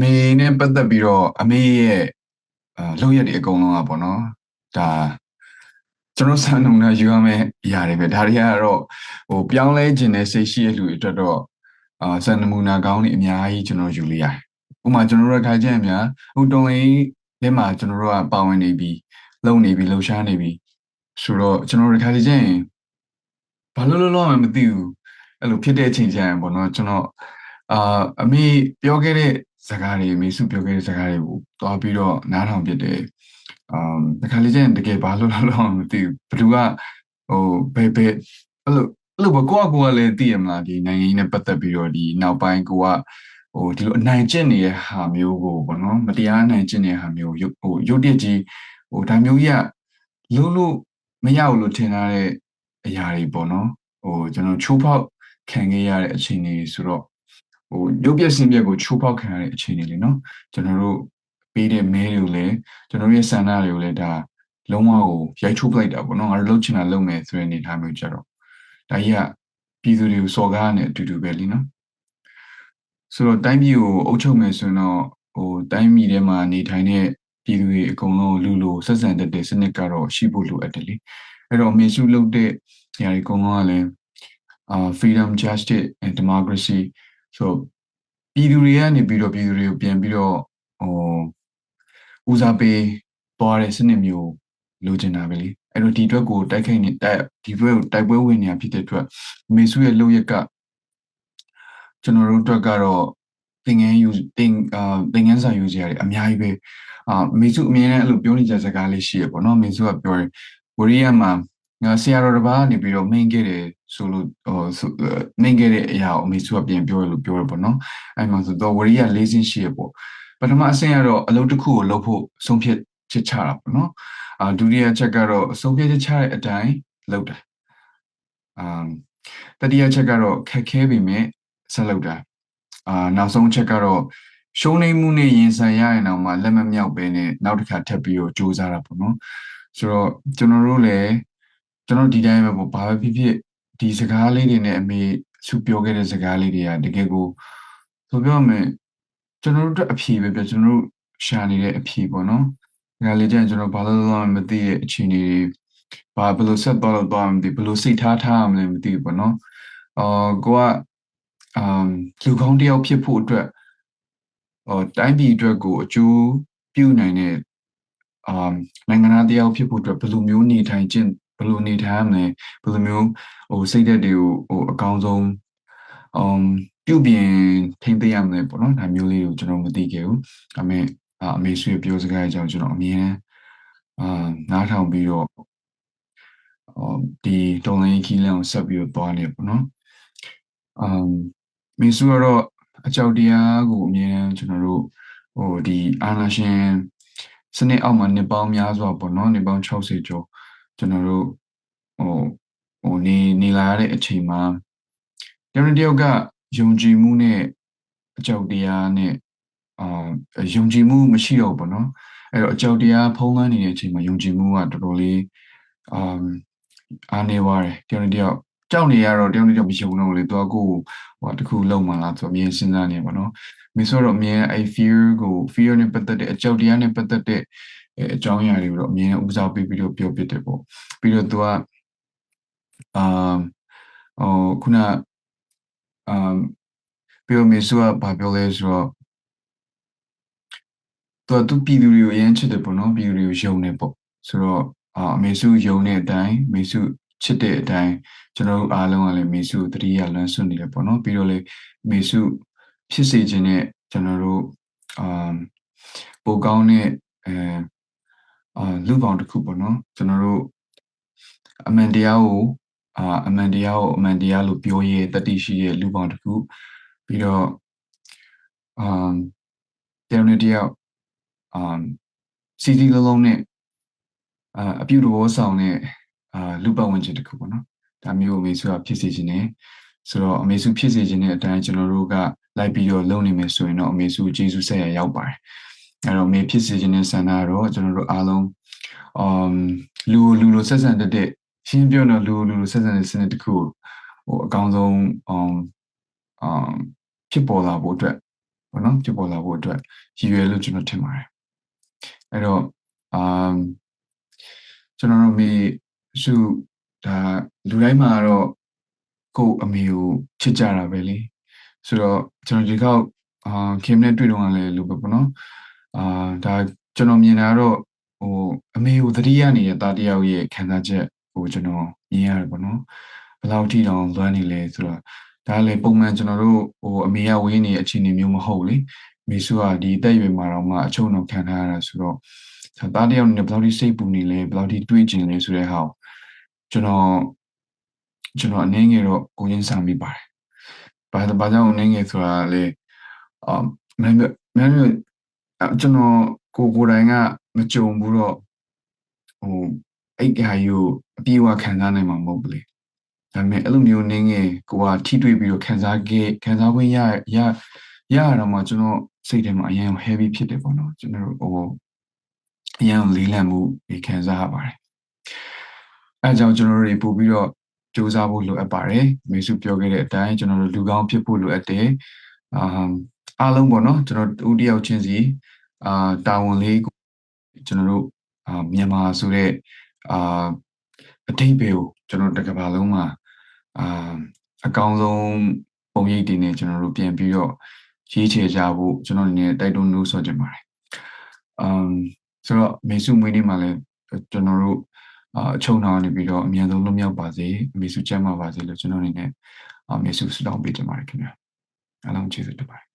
မေနဲ့ပတ်သက်ပြီးတော့အမေရဲ့အာလုပ်ရက်တွေအကုန်လုံးอ่ะပေါ့နော်ဒါကျွန်တော်စံနုံနဲ့ယူရမယ့်အရာတွေပဲဒါတွေကတော့ဟိုပြောင်းလဲခြင်းနဲ့စိတ်ရှိရလူတွေအတွက်တော့အာစံနမူနာကောင်းတွေအများကြီးကျွန်တော်ယူလိုက်ရတယ်ဥပမာကျွန်တော်တို့ခိုင်ချက်အများဟိုတုံးလေးထဲမှာကျွန်တော်တို့ကပါဝင်နေပြီလုံနေပြီလှူရှားနေပြီဆိုတော့ကျွန်တော်တို့ခိုင်ချက်ရင်ဘာလို့လို့လို့မှမသိဘူးအဲ့လိုဖြစ်တဲ့အချိန်ကျရင်ပေါ့နော်ကျွန်တော်အာအမေပြောခဲ့တဲ့ စကားတွေအမေစုပြောခဲ့တဲ့စကားတွေကိုတွားပြီးတော့နားထောင်ပြတယ်အမ်တခါလေကျရင်တကယ်ဘာလို့လို့လို့မသိဘူးဘလူကဟိုဘယ်ဘယ်အဲ့လိုအဲ့လိုဘကိုကကိုကလည်းသိရမလားဒီနိုင်ငံရေးနဲ့ပတ်သက်ပြီးတော့ဒီနောက်ပိုင်းကိုကဟိုဒီလိုအနိုင်ကျင့်နေတဲ့ဟာမျိုးကိုပေါ့နော်မတရားအနိုင်ကျင့်နေတဲ့ဟာမျိုးဟိုရုပ်တရက်ကြီးဟိုဒါမျိုးကြီးကလုံးလို့မရဘူးလို့ထင်ထားတဲ့အရာတွေပေါ့နော်ဟိုကျွန်တော်ချိုးဖောက်ခံခဲ့ရတဲ့အခြေအနေဆိုတော့ ဟိုရုပ်ပြစင်ပြက်ကိုချိုးဖောက်ခံရတဲ့အခြေအနေလေနော်ကျွန်တော်တို့ပေးတဲ့ mail တွေကိုလည်းကျွန်တော်ရဲ့ဆန္ဒတွေကိုလည်းဒါလုံးဝကိုရိုက်ချိုးပလိုက်တာပေါ့နော်ငါတို့လုပ်ချင်တာလုပ်မယ်ဆိုတဲ့အနေအထားမျိုးကြတော့ဒါကြီးကပြည်သူတွေကိုစော်ကားနေအတူတူပဲလीနော်ဆိုတော့တိုင်းပြည်ကိုအုပ်ချုပ်မယ်ဆိုရင်တော့ဟိုတိုင်းပြည်ထဲမှာနေထိုင်တဲ့ပြည်သူတွေအကုန်လုံးလူလူဆက်ဆံတဲ့စနစ်ကတော့ရှိဖို့လိုအပ်တယ်လေအဲ့တော့မေစုလုပ်တဲ့နေရာတွေအကုန်လုံးကလည်းအာ freedom justice and democracy ဆိုပြည်သူတွေကနေပြီးတော့ပြည်သူတွေကိုပြန်ပြီးတော့ဟိုဦးစားပေးသွားတဲ့စနစ်မျိုးလိုချင်တာပဲလေအဲ့တော့ဒီအတွက်ကိုတိုက်ခိုက်နေတိုက်ဒီဘက်ကိုတိုက်ပွဲဝင်နေတာဖြစ်တဲ့အတွက်မေစုရဲ့လုပ်ရက်ကကျွန်တော်တို့အတွက်ကတော့သင်ငန်းယူသင်အာသင်ငန်းစာယူစရာတွေအများကြီးပဲအာမေစုအမြဲတမ်းအဲ့လိုပြောနေကြစကားလေးရှိရပေါ့နော်မေစုကပြောတယ်ဝရီယာမှာ ငါဆရာတော်တစ်ပါးနေပြီးတော့မိန်ခဲ့တယ်ဆိုလို့ဟိုမိန်ခဲ့တဲ့အရာကိုအမေစုကပြန်ပြောရလို့ပြောရပေါ့နော်အဲ့မှာဆိုတော့ဝရီယာ၄ဆင်းရှိရပေါ့ပထမအဆင့်ကတော့အလုပ်တစ်ခုကိုလုပ်ဖို့ဆုံးဖြတ်ချက်ချတာပေါ့နော်အာဒုတိယချက်ကတော့ဆုံးဖြတ်ချက်ချတဲ့အတိုင်းလုပ်တာအာတတိယချက်ကတော့ခက်ခဲပေမဲ့ဆက်လုပ်တာအာနောက်ဆုံးချက်ကတော့ရှုံးနေမှုနဲ့ရင်ဆိုင်ရရင်တော့မှလက်မမြောက်ပဲနဲ့နောက်တစ်ခါထပ်ပြီးတော့စူးစမ်းတာပေါ့နော်ဆိုတော့ကျွန်တော်တို့လည်း ကျွန်တော်ဒီတိုင်းပဲပေါ့ဘာပဲဖြစ်ဖြစ်ဒီစကားလေးတွေနဲ့အမေသူပြောခဲ့တဲ့စကားလေးတွေကတကယ်ကိုဆိုပြောမယ်ကျွန်တော်တို့အဖြေပဲပြကျွန်တော်တို့ရှာနေတဲ့အဖြေပေါ့နော်ဒါလေးကျရင်ကျွန်တော်ဘာလို့လဲမသိတဲ့အခြေအနေတွေဘာဘယ်လိုဆက်သွားလို့သွားမသိဘယ်လိုစိတ်ထားထားရမလဲမသိဘူးပေါ့နော်အော်ကိုကအမ်လူကောင်းတယောက်ဖြစ်ဖို့အတွက်ဟိုတိုင်းပြည်အတွက်ကိုအကျိုးပြုနိုင်တဲ့အမ်နိုင်ငံသားတယောက်ဖြစ်ဖို့အတွက်ဘယ်လိုမျိုးနေထိုင်ခြင်း ဘယ်လိုနေထိုင်ရမလဲဘယ်လိုမျိုးဟိုစိတ်သက်တွေကိုဟိုအကောင်းဆုံးအမ်ပြုပြင်ထိမ့်သိရမလဲပေါ့နော်ဒါမျိုးလေးကိုကျွန်တော်မသိခဲ့ဘူးဒါပေမဲ့အမေဆွေပြောစကားအကြောင်းကျွန်တော်အမြင်အာနားထောင်ပြီးတော့ဒီတုံးလင်းခီးလန်ကိုဆက်ပြီးတော့သွားနေပေါ့နော်အမ်မေစုကတော့အကြောက်တရားကိုအမြင်ကျွန်တော်တို့ဟိုဒီအာနာရှင်စနစ်အောက်မှာနေပေါင်းများစွာပေါ့နော်နေပေါင်း60ကျော် ကျွန်တော်တို့ဟိုဟိုနေနေလာရတဲ့အချိန်မှာတယောက်တယောက်ကယုံကြည်မှုနဲ့အကြောက်တရားနဲ့အာယုံကြည်မှုမရှိတော့ဘူးပေါ့နော်အဲ့တော့အကြောက်တရားဖုံးလွှမ်းနေတဲ့အချိန်မှာယုံကြည်မှုကတော်တော်လေးအာအားနေပါတယ်တယောက်တယောက် ကြောက်နေရတော့တယောက်တယောက်မယုံတော့လေသူကကိုဟိုတခုလုံးမလားဆိုအမြင်စဉ်းစားနေပါတော့မင်းဆိုတော့အမြင်အဲ့ fear ကို fear နဲ့ပတ်သက်တဲ့အကြောက်တရားနဲ့ပတ်သက်တဲ့အကြောင်းအရာတွေကိုတော့အမြင်ဦးစားပေးပြီးတော့ပြောပြတယ်ပေါ့ပြီးတော့သူကအာဟိုခုနအာပြီးတော့မင်းဆိုကဘာပြောလဲဆိုတော့သူကသူပြည်သူတွေကိုအရင်ချစ်တယ်ပေါ့နော်ပြည်သူတွေကိုယုံနေပေါ့ဆိုတော့အမေစုယုံတဲ့အတိုင်းမေစု ချစ်တဲ့အတိုင်းကျွန်တော်တို့အားလုံးကလည်းမေစုတတိယလွမ်းဆွနေတယ်ပေါ့နော်ပြီးတော့လေမေစုဖြစ်စေခြင်းနဲ့ကျွန်တော်တို့အာပိုကောင်းတဲ့အဲအာလူပေါင်းတစ်ခုပေါ့နော်ကျွန်တော်တို့အမှန်တရားကိုအာအမှန်တရားကိုအမှန်တရားလို့ပြောရဲတတိရှိရဲ့လူပေါင်းတစ်ခုပြီးတော့အာတယောက်နဲ့တယောက်အာစီစီလုံးလုံးနဲ့အာအပြုတဘောဆောင်တဲ့ အာလူပတ်ဝန်းကျင်တစ်ခုပေါ့နော်ဒါမျိုးအမေစုကဖြစ်စေခြင်းနဲ့ဆိုတော့အမေစုဖြစ်စေခြင်းနဲ့အတိုင်းကျွန်တော်တို့ကလိုက်ပြီးတော့လုပ်နေမယ်ဆိုရင်တော့အမေစုကျေးဇူးဆက်ရရောက်ပါတယ်အဲ့တော့အမေဖြစ်စေခြင်းနဲ့ဆန္ဒတော့ကျွန်တော်တို့အားလုံးအမ်လူလူလိုဆက်ဆံတဲ့ရှင်းပြောတော့လူလူလိုဆက်ဆံတဲ့စနစ်တစ်ခုဟိုအကောင်းဆုံးအမ်အမ်ဖြစ်ပေါ်လာဖို့အတွက်ဟပေါ့နော်ဖြစ်ပေါ်လာဖို့အတွက်ရည်ရွယ်လို့ကျွန်တော်ထင်ပါတယ်အဲ့တော့အမ်ကျွန်တော်တို့မိ စုဒါလူတိုင်းမှာတော့ကိုယ့်အမေကိုချစ်ကြတာပဲလေဆိုတော့ကျွန်တော်ဒီကောက်အာခင်နဲ့တွေ့တော့လည်းလို့ပဲပေါ့နော်အာဒါကျွန်တော်မြင်တာကတော့ဟိုအမေကိုသတိရနေတဲ့သားတယောက်ရဲ့ခံစားချက်ကိုကျွန်တော်မြင်ရတယ်ပေါ့နော်ဘယ်လောက်ထိတောင်လွမ်းနေလဲဆိုတော့ဒါလည်းပုံမှန်ကျွန်တော်တို့ဟိုအမေကဝင်းနေအခြေအနေမျိုးမဟုတ်လေမေစုကဒီအသက်အရွယ်မှာတော့မှအချုံတော့ခံထားရတာဆိုတော့သားတယောက်နဲ့ဘယ်လောက်ထိစိတ်ပူနေလဲဘယ်လောက်ထိတွေးကျင်လဲဆိုတဲ့ဟာကို ကျွန်တော်ကျွန်တော်အနေငယ်တော့ကိုရင်းစားမိပါတယ်။ဘာဘာကြောင့်အနေငယ်ဆိုတာလေအမင်းမင်းကျွန်တော်ကိုကိုယ်တိုင်ကမကြုံဘူးတော့ဟိုအဲ့ဟာယူအပြေးဝခံစားနိုင်မှာမဟုတ်ဘူးလေ။ဒါပေမဲ့အဲ့လိုမျိုးနေငယ်ကိုကထိတွေ့ပြီးတော့ခံစားခဲ့ခံစားခွင့်ရရရတော့မှကျွန်တော်စိတ်ထဲမှာအရင် heavy ဖြစ်တယ်ပေါ့နော်ကျွန်တော်ဟိုအရင်လေးလံမှုခံစားရပါတယ်။ အဲကြောင့်ကျွန်တော်တို့ပို့ပြီးတော့စူးစမ်းဖို့လိုအပ်ပါတယ်မေစုပြောခဲ့တဲ့အတိုင်းကျွန်တော်တို့လူကောင်းဖြစ်ဖို့လိုအပ်တယ်အာအားလုံးပေါ့နော်ကျွန်တော်တူတယောက်ချင်းစီအာတာဝန်လေးကိုကျွန်တော်တို့အာမြန်မာဆိုတဲ့အာအတိတ်ပဲကိုကျွန်တော်တကဘာလုံးမှာအာအကောင်းဆုံးပုံရိပ်တွေနဲ့ကျွန်တော်တို့ပြန်ပြီးတော့ရေးချေကြဖို့ကျွန်တော်အနေနဲ့တိုက်တွန်းလို့ဆိုချင်ပါတယ်အမ်ဆိုတော့မေစုမွေးနေ့မှာလည်းကျွန်တော်တို့ အချုံထောင်နေပြီးတော့အမြန်ဆုံးလွတ်မြောက်ပါစေအမေစုကျမ်းပါပါစေလို့ကျွန်တော်အနေနဲ့အမေစုဆုတောင်းပေးချင်ပါတယ်ခင်ဗျာအားလုံးကျေးဇူးတင်ပါတယ်